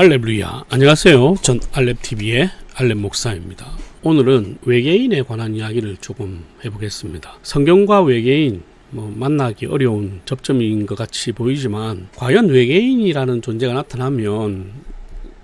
알렙루야. 안녕하세요. 전 알렙TV의 알렙 목사입니다. 오늘은 외계인에 관한 이야기를 조금 해보겠습니다. 성경과 외계인 뭐 만나기 어려운 접점인 것 같이 보이지만 과연 외계인이라는 존재가 나타나면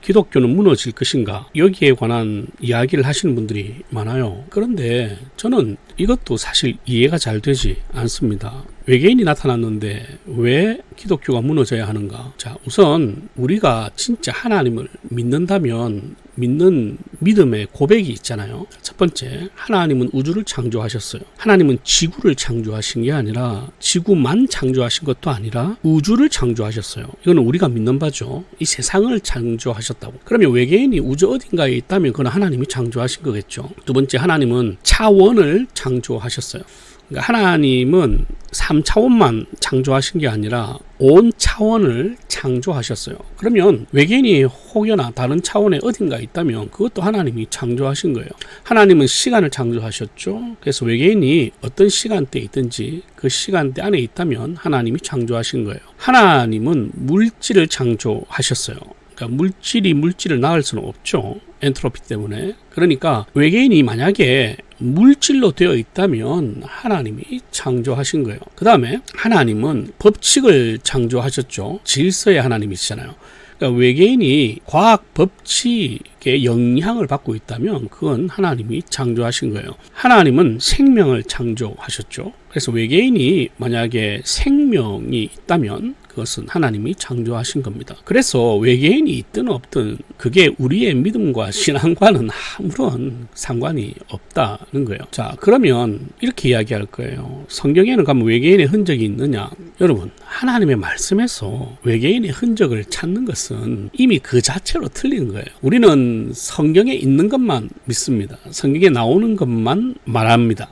기독교는 무너질 것인가? 여기에 관한 이야기를 하시는 분들이 많아요. 그런데 저는 이것도 사실 이해가 잘 되지 않습니다 외계인이 나타났는데 왜 기독교가 무너져야 하는가? 자, 우선 우리가 진짜 하나님을 믿는다면 믿는 믿음의 고백이 있잖아요. 첫 번째, 하나님은 우주를 창조하셨어요. 하나님은 지구를 창조하신 게 아니라 지구만 창조하신 것도 아니라 우주를 창조하셨어요. 이거는 우리가 믿는 바죠. 이 세상을 창조하셨다고. 그러면 외계인이 우주 어딘가에 있다면 그건 하나님이 창조하신 거겠죠. 두 번째, 하나님은 차원을 창조하셨어요. 그러니까 하나님은 3차원만 창조하신 게 아니라 온 차원을 창조하셨어요. 그러면 외계인이 혹여나 다른 차원에 어딘가 있다면 그것도 하나님이 창조하신 거예요. 하나님은 시간을 창조하셨죠. 그래서 외계인이 어떤 시간대에 있든지 그 시간대 안에 있다면 하나님이 창조하신 거예요. 하나님은 물질을 창조하셨어요. 그러니까 물질이 물질을 낳을 수는 없죠. 엔트로피 때문에. 그러니까 외계인이 만약에 물질로 되어 있다면 하나님이 창조하신 거예요. 그 다음에 하나님은 법칙을 창조하셨죠. 질서의 하나님이시잖아요. 그러니까 외계인이 과학 법칙에 영향을 받고 있다면 그건 하나님이 창조하신 거예요. 하나님은 생명을 창조하셨죠. 그래서 외계인이 만약에 생명이 있다면 그것은 하나님이 창조하신 겁니다. 그래서 외계인이 있든 없든 그게 우리의 믿음과 신앙과는 아무런 상관이 없다는 거예요. 자, 그러면 이렇게 이야기할 거예요. 성경에는 가면 외계인의 흔적이 있느냐? 여러분, 하나님의 말씀에서 외계인의 흔적을 찾는 것은 이미 그 자체로 틀린 거예요. 우리는 성경에 있는 것만 믿습니다. 성경에 나오는 것만 말합니다.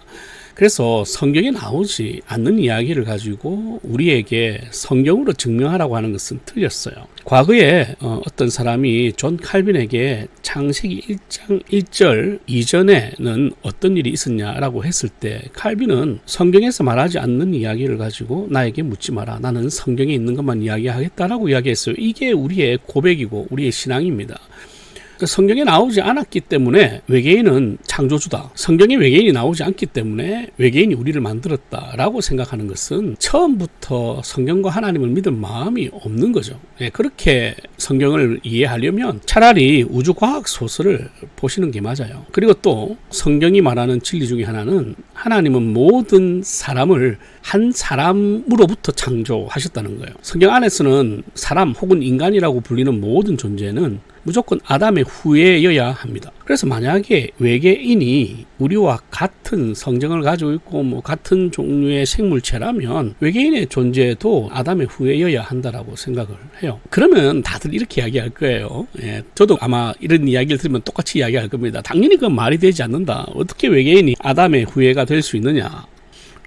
그래서 성경에 나오지 않는 이야기를 가지고 우리에게 성경으로 증명하라고 하는 것은 틀렸어요. 과거에 어, 떤 사람이 존 칼빈에게 창세기 1장 1절 이전에는 어떤 일이 있었냐라고 했을 때 칼빈은 성경에서 말하지 않는 이야기를 가지고 나에게 묻지 마라. 나는 성경에 있는 것만 이야기하겠다라고 이야기했어요. 이게 우리의 고백이고 우리의 신앙입니다. 그 성경에 나오지 않았기 때문에 외계인은 창조주다. 성경에 외계인이 나오지 않기 때문에 외계인이 우리를 만들었다라고 생각하는 것은 처음부터 성경과 하나님을 믿을 마음이 없는 거죠. 예, 그렇게 성경을 이해하려면 차라리 우주과학 소설을 보시는 게 맞아요. 그리고 또 성경이 말하는 진리 중에 하나는 하나님은 모든 사람을 한 사람으로부터 창조하셨다는 거예요. 성경 안에서는 사람 혹은 인간이라고 불리는 모든 존재는 무조건 아담의 후예여야 합니다. 그래서 만약에 외계인이 우리와 같은 성정을 가지고 있고 뭐 같은 종류의 생물체라면 외계인의 존재도 아담의 후예여야 한다라고 생각을 해요. 그러면 다들 이렇게 이야기할 거예요. 예, 저도 아마 이런 이야기를 들으면 똑같이 이야기할 겁니다. 당연히 그건 말이 되지 않는다. 어떻게 외계인이 아담의 후예가 될 수 있느냐?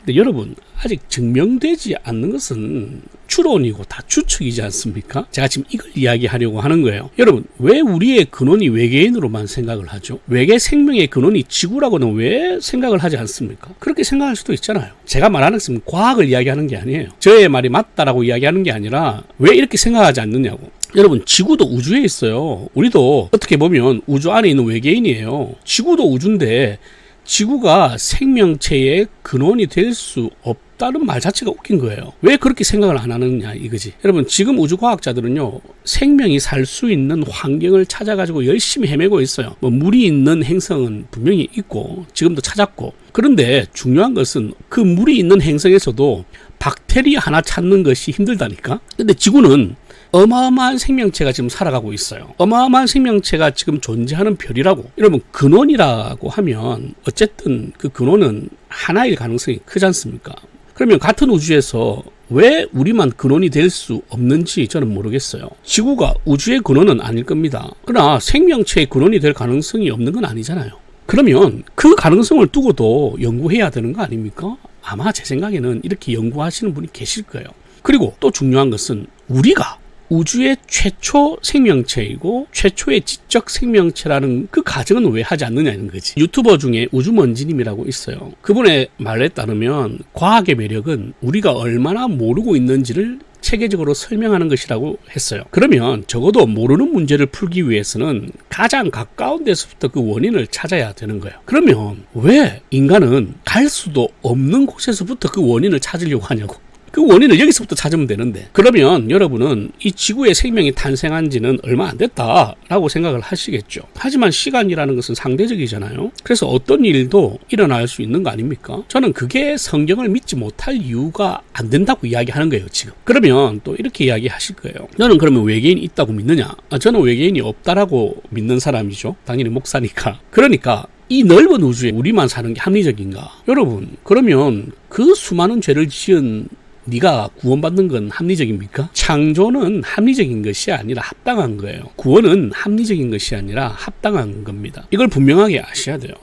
근데 여러분 아직 증명되지 않는 것은 추론이고 다 추측이지 않습니까? 제가 지금 이걸 이야기하려고 하는 거예요. 여러분, 왜 우리의 근원이 외계인으로만 생각을 하죠? 외계 생명의 근원이 지구라고는 왜 생각을 하지 않습니까? 그렇게 생각할 수도 있잖아요. 제가 말하는 것은 과학을 이야기하는 게 아니에요. 저의 말이 맞다라고 이야기하는 게 아니라 왜 이렇게 생각하지 않느냐고. 여러분, 지구도 우주에 있어요. 우리도 어떻게 보면 우주 안에 있는 외계인이에요. 지구도 우주인데 지구가 생명체의 근원이 될 수 없다는 말 자체가 웃긴 거예요. 왜 그렇게 생각을 안 하느냐 이거지. 여러분 지금 우주과학자들은요 생명이 살 수 있는 환경을 찾아가지고 열심히 헤매고 있어요. 뭐 물이 있는 행성은 분명히 있고 지금도 찾았고 그런데 중요한 것은 그 물이 있는 행성에서도 박테리아 하나 찾는 것이 힘들다니까. 근데 지구는 어마어마한 생명체가 지금 살아가고 있어요. 어마어마한 생명체가 지금 존재하는 별이라고. 여러분, 근원이라고 하면 어쨌든 그 근원은 하나일 가능성이 크지 않습니까? 그러면 같은 우주에서 왜 우리만 근원이 될 수 없는지 저는 모르겠어요. 지구가 우주의 근원은 아닐 겁니다. 그러나 생명체의 근원이 될 가능성이 없는 건 아니잖아요. 그러면 그 가능성을 두고도 연구해야 되는 거 아닙니까? 아마 제 생각에는 이렇게 연구하시는 분이 계실 거예요. 그리고 또 중요한 것은 우리가 우주의 최초 생명체이고 최초의 지적 생명체라는 그 가정은 왜 하지 않느냐는 거지. 유튜버 중에 우주먼지님이라고 있어요. 그분의 말에 따르면 과학의 매력은 우리가 얼마나 모르고 있는지를 체계적으로 설명하는 것이라고 했어요. 그러면 적어도 모르는 문제를 풀기 위해서는 가장 가까운 데서부터 그 원인을 찾아야 되는 거예요. 그러면 왜 인간은 갈 수도 없는 곳에서부터 그 원인을 찾으려고 하냐고. 그 원인을 여기서부터 찾으면 되는데 그러면 여러분은 이 지구의 생명이 탄생한 지는 얼마 안 됐다라고 생각을 하시겠죠. 하지만 시간이라는 것은 상대적이잖아요. 그래서 어떤 일도 일어날 수 있는 거 아닙니까? 저는 그게 성경을 믿지 못할 이유가 안 된다고 이야기하는 거예요, 지금. 그러면 또 이렇게 이야기하실 거예요. 너는 그러면 외계인이 있다고 믿느냐? 아, 저는 외계인이 없다라고 믿는 사람이죠. 당연히 목사니까. 그러니까 이 넓은 우주에 우리만 사는 게 합리적인가? 여러분, 그러면 그 수많은 죄를 지은 네가 구원받는 건 합리적입니까? 창조는 합리적인 것이 아니라 합당한 거예요. 구원은 합리적인 것이 아니라 합당한 겁니다. 이걸 분명하게 아셔야 돼요.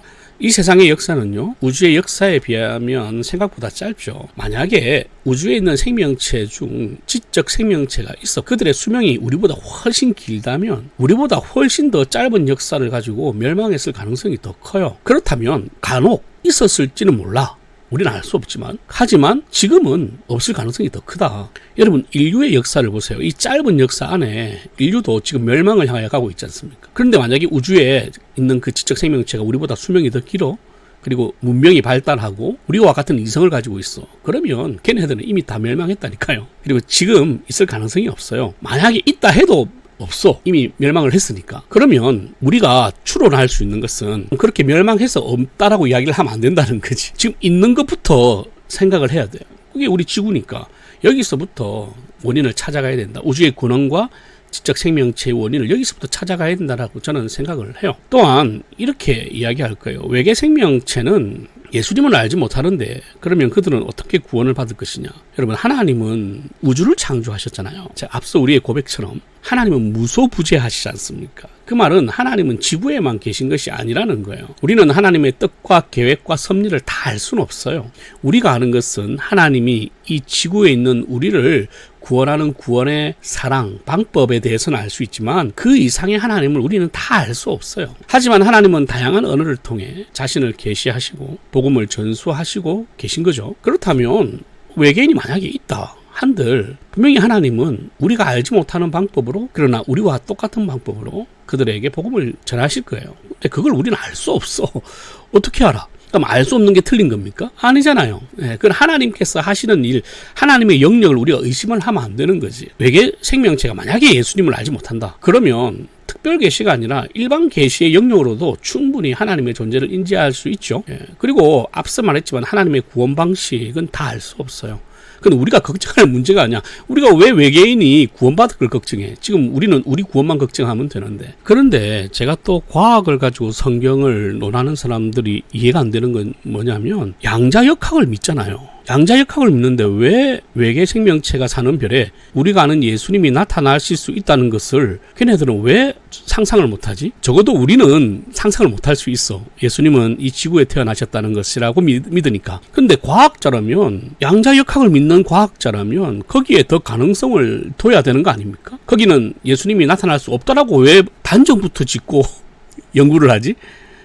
이 세상의 역사는요, 우주의 역사에 비하면 생각보다 짧죠. 만약에 우주에 있는 생명체 중 지적 생명체가 있어 그들의 수명이 우리보다 훨씬 길다면 우리보다 훨씬 더 짧은 역사를 가지고 멸망했을 가능성이 더 커요. 그렇다면 간혹 있었을지는 몰라. 우리는 알 수 없지만 하지만 지금은 없을 가능성이 더 크다. 여러분 인류의 역사를 보세요. 이 짧은 역사 안에 인류도 지금 멸망을 향하여 가고 있지 않습니까? 그런데 만약에 우주에 있는 그 지적 생명체가 우리보다 수명이 더 길어 그리고 문명이 발달하고 우리와 같은 이성을 가지고 있어. 그러면 걔네들은 이미 다 멸망했다니까요. 그리고 지금 있을 가능성이 없어요. 만약에 있다 해도 없어. 이미 멸망을 했으니까. 그러면 우리가 추론할 수 있는 것은 그렇게 멸망해서 없다라고 이야기를 하면 안 된다는 거지. 지금 있는 것부터 생각을 해야 돼요. 그게 우리 지구니까 여기서부터 원인을 찾아가야 된다. 우주의 근원과 지적 생명체의 원인을 여기서부터 찾아가야 된다라고 저는 생각을 해요. 또한 이렇게 이야기할 거예요. 외계 생명체는 예수님을 알지 못하는데 그러면 그들은 어떻게 구원을 받을 것이냐? 여러분 하나님은 우주를 창조하셨잖아요. 제가 앞서 우리의 고백처럼 하나님은 무소부재하시지 않습니까? 그 말은 하나님은 지구에만 계신 것이 아니라는 거예요. 우리는 하나님의 뜻과 계획과 섭리를 다 알 수는 없어요. 우리가 아는 것은 하나님이 이 지구에 있는 우리를 구원하는 구원의 사랑, 방법에 대해서는 알 수 있지만 그 이상의 하나님을 우리는 다 알 수 없어요. 하지만 하나님은 다양한 언어를 통해 자신을 계시하시고 복음을 전수하시고 계신 거죠. 그렇다면 외계인이 만약에 있다. 한들 분명히 하나님은 우리가 알지 못하는 방법으로 그러나 우리와 똑같은 방법으로 그들에게 복음을 전하실 거예요. 근데 그걸 우리는 알 수 없어. 어떻게 알아? 그럼 알 수 없는 게 틀린 겁니까? 아니잖아요. 예, 그건 하나님께서 하시는 일, 하나님의 영역을 우리가 의심을 하면 안 되는 거지. 외계 생명체가 만약에 예수님을 알지 못한다. 그러면 특별 계시가 아니라 일반 계시의 영역으로도 충분히 하나님의 존재를 인지할 수 있죠. 예, 그리고 앞서 말했지만 하나님의 구원 방식은 다 알 수 없어요. 근데 우리가 걱정할 문제가 아니야. 우리가 왜 외계인이 구원받을 걸 걱정해? 지금 우리는 우리 구원만 걱정하면 되는데. 그런데 제가 또 과학을 가지고 성경을 논하는 사람들이 이해가 안 되는 건 뭐냐면 양자역학을 믿잖아요. 양자역학을 믿는데 왜 외계 생명체가 사는 별에 우리가 아는 예수님이 나타나실 수 있다는 것을 걔네들은 왜 상상을 못하지? 적어도 우리는 상상을 못할 수 있어. 예수님은 이 지구에 태어나셨다는 것이라고 믿, 믿으니까. 근데 과학자라면 양자역학을 믿는 과학자라면 거기에 더 가능성을 둬야 되는 거 아닙니까? 거기는 예수님이 나타날 수 없다라고 왜 단정부터 짓고 연구를 하지?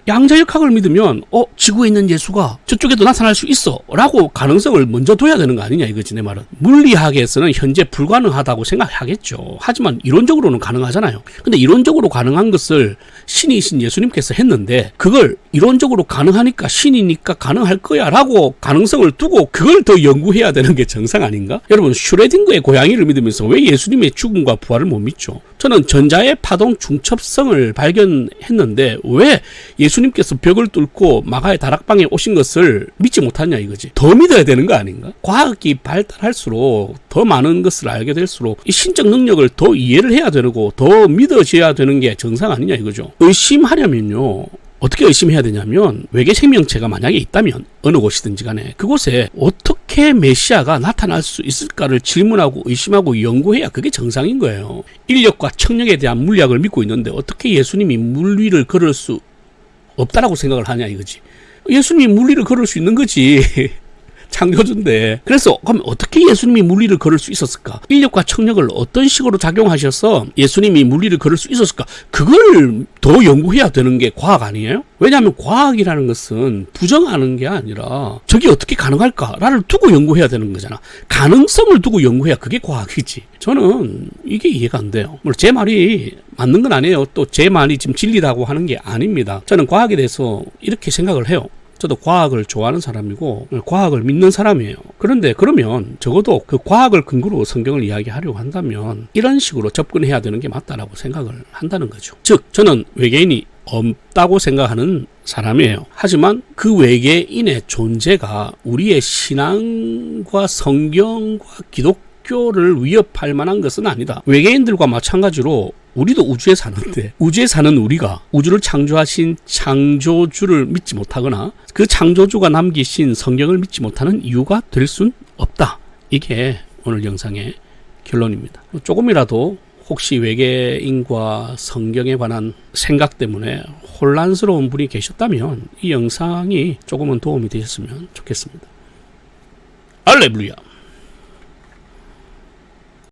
양자역학을 믿으면 어 지구에 있는 예수가 저쪽에도 나타날 수 있어라고 가능성을 먼저 둬야 되는 거 아니냐 이거지 내 말은 물리학에서는 현재 불가능하다고 생각하겠죠 하지만 이론적으로는 가능하잖아요 근데 이론적으로 가능한 것을 신이신 예수님께서 했는데 그걸 이론적으로 가능하니까 신이니까 가능할 거야라고 가능성을 두고 그걸 더 연구해야 되는 게 정상 아닌가 여러분 슈레딩거의 고양이를 믿으면서 왜 예수님의 죽음과 부활을 못 믿죠 저는 전자의 파동 중첩성을 발견했는데 왜 예수님께서 벽을 뚫고 마가의 다락방에 오신 것을 믿지 못하냐 이거지. 더 믿어야 되는 거 아닌가? 과학이 발달할수록 더 많은 것을 알게 될수록 이 신적 능력을 더 이해를 해야 되고 더 믿어져야 되는 게 정상 아니냐 이거죠. 의심하려면요. 어떻게 의심해야 되냐면 외계 생명체가 만약에 있다면 어느 곳이든지 간에 그곳에 어떻게 메시아가 나타날 수 있을까를 질문하고 의심하고 연구해야 그게 정상인 거예요. 인력과 청력에 대한 물리학을 믿고 있는데 어떻게 예수님이 물 위를 걸을 수 없다라고 생각을 하냐 이거지. 예수님이 물 위를 걸을 수 있는 거지. 창조주인데 그래서 그럼 어떻게 예수님이 물리를 걸을 수 있었을까? 인력과 청력을 어떤 식으로 작용하셔서 예수님이 물리를 걸을 수 있었을까? 그걸 더 연구해야 되는 게 과학 아니에요? 왜냐하면 과학이라는 것은 부정하는 게 아니라 저게 어떻게 가능할까를 두고 연구해야 되는 거잖아. 가능성을 두고 연구해야 그게 과학이지. 저는 이게 이해가 안 돼요. 물론 제 말이 맞는 건 아니에요. 또 제 말이 지금 진리라고 하는 게 아닙니다. 저는 과학에 대해서 이렇게 생각을 해요. 저도 과학을 좋아하는 사람이고 과학을 믿는 사람이에요. 그런데 그러면 적어도 그 과학을 근거로 성경을 이야기하려고 한다면 이런 식으로 접근해야 되는 게 맞다라고 생각을 한다는 거죠. 즉 저는 외계인이 없다고 생각하는 사람이에요. 하지만 그 외계인의 존재가 우리의 신앙과 성경과 기독 교를 위협할 만한 것은 아니다. 외계인들과 마찬가지로 우리도 우주에 사는데 우주에 사는 우리가 우주를 창조하신 창조주를 믿지 못하거나 그 창조주가 남기신 성경을 믿지 못하는 이유가 될 순 없다. 이게 오늘 영상의 결론입니다. 조금이라도 혹시 외계인과 성경에 관한 생각 때문에 혼란스러운 분이 계셨다면 이 영상이 조금은 도움이 되셨으면 좋겠습니다. 알레루야.